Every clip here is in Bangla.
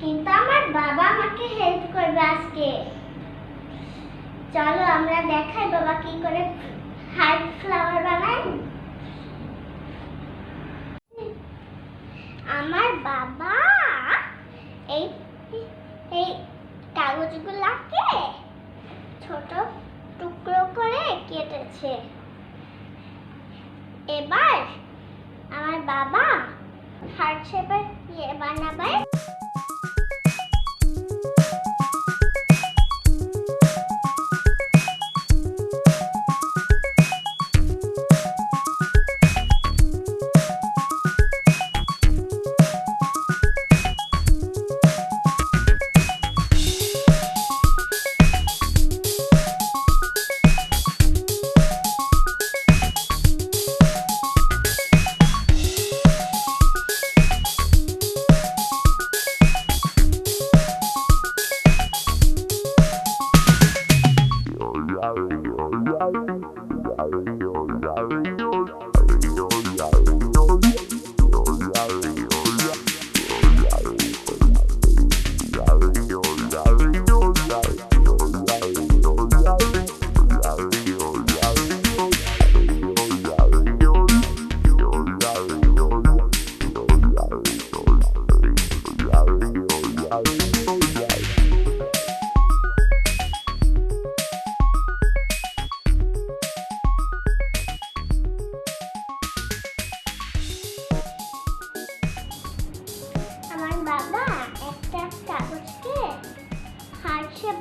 কিন্তু আমার বাবা আমাকে হেল্প করবে আজকে। চলো আমরা দেখাই বাবা কি করে হার্ট ফ্লাওয়ার বানায় আমার বাবা, এই এই কাগজগুলাকে ছোট টুকরো করে কেটেছে। এবার আমার বাবা হার্ট শেপের ইয়ে বানাবে।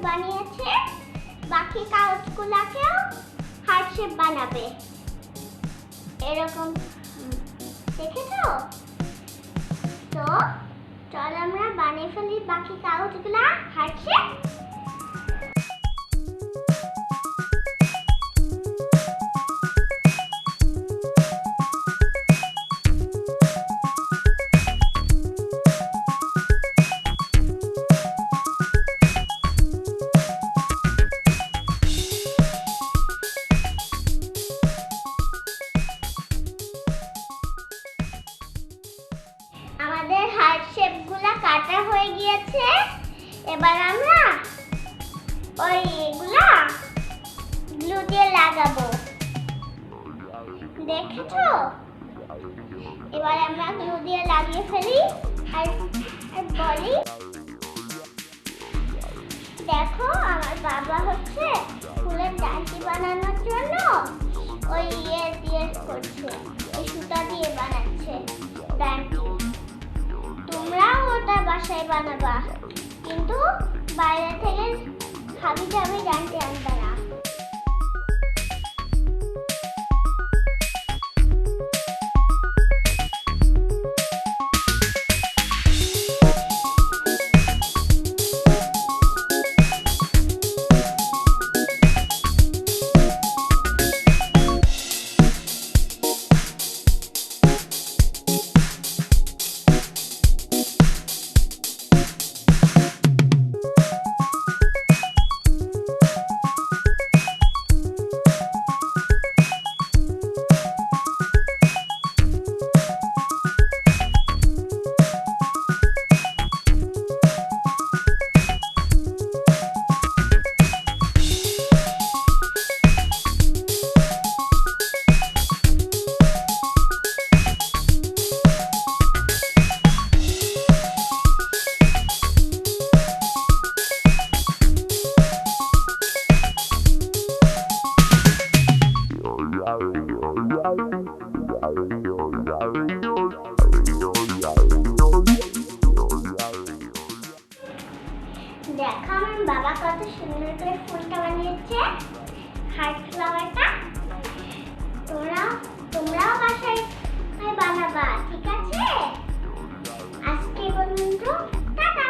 বানিয়েছে। বাকি কাগজগুলাকেও হার্ট শেপ বানাবে। এরকম দেখেছ? তো চল আমরা বানিয়ে ফেলি বাকি কাগজগুলা গিয়েছে এবার আমরা ওই এগুলা গ্লু দিয়ে লাগাবো। দেখেছ? এবার আমরা গ্লু দিয়ে লাগিয়ে ফেলি। আর বলি, দেখো আমার বাবা হচ্ছে ফুলের ডান্টি বানানোর জন্য ওই ইয়ে দিয়ে করছে। বাসায় বানাবা। কিন্তু বাইরে থেকে খাবি যাবে জানতে আনবে না। দেখো আমার বাবা কত সুন্দর করে ফুলটা বানিয়েছে। হার্ট ফ্লাওয়ারটা তোমরা তোমরাও বাসায় বানাবা, ঠিক আছে? আজকে বন্ধু টাটা।